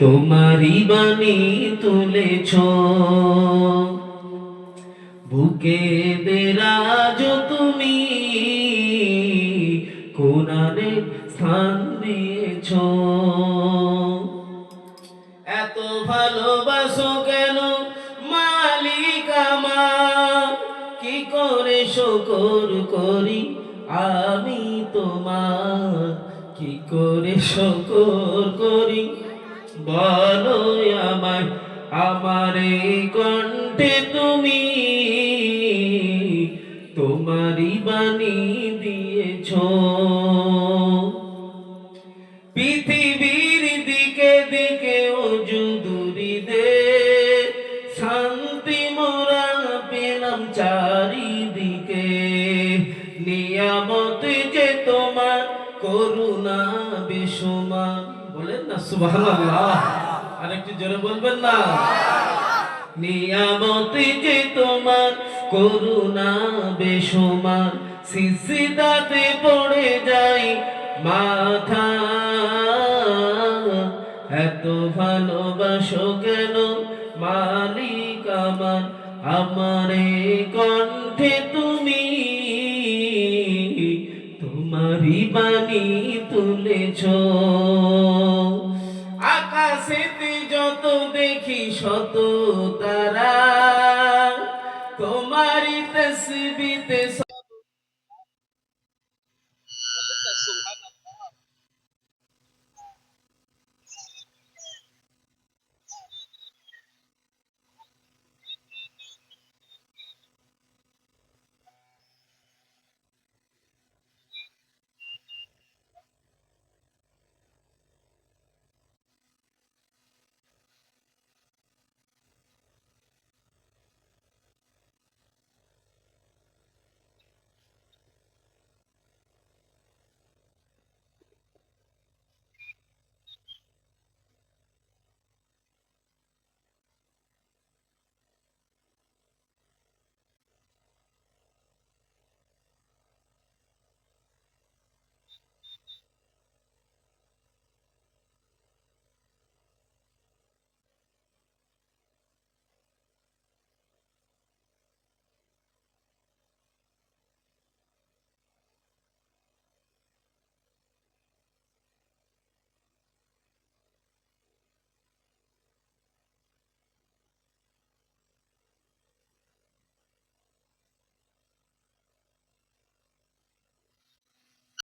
তোমারি বাণী তুলেছ। বুকে দেরাজ তুমি কোনারে স্থান দিয়েছ। এত ভালোবাসো কেন মালিক আমার? কি করে শকর করি আমি তোমার? কি করে শকর করি? বলো আমায়, আমার এই কণ্ঠে তুমি তোমারই বাণী দিয়েছ। পৃথিবীর দিকে দিকে ওজুদুরি দে শান্তি মোরা পেলাম চারিদিকে। নিয়ামত যে তোমার করুণা বেসমান বলেন না, সুবহানাল্লাহ। আরেকটু জোরে বলবেন না। নিয়ামত যে তোমার, করুণা বেসমান সিসিদাতে পড়ে যাই মাথা। এত ভালোবাসো কেন মালিক আমার? আমার কণ্ঠে তুলেছ। আকাশেতে যত দেখি শত তারা তোমারই তসবিতে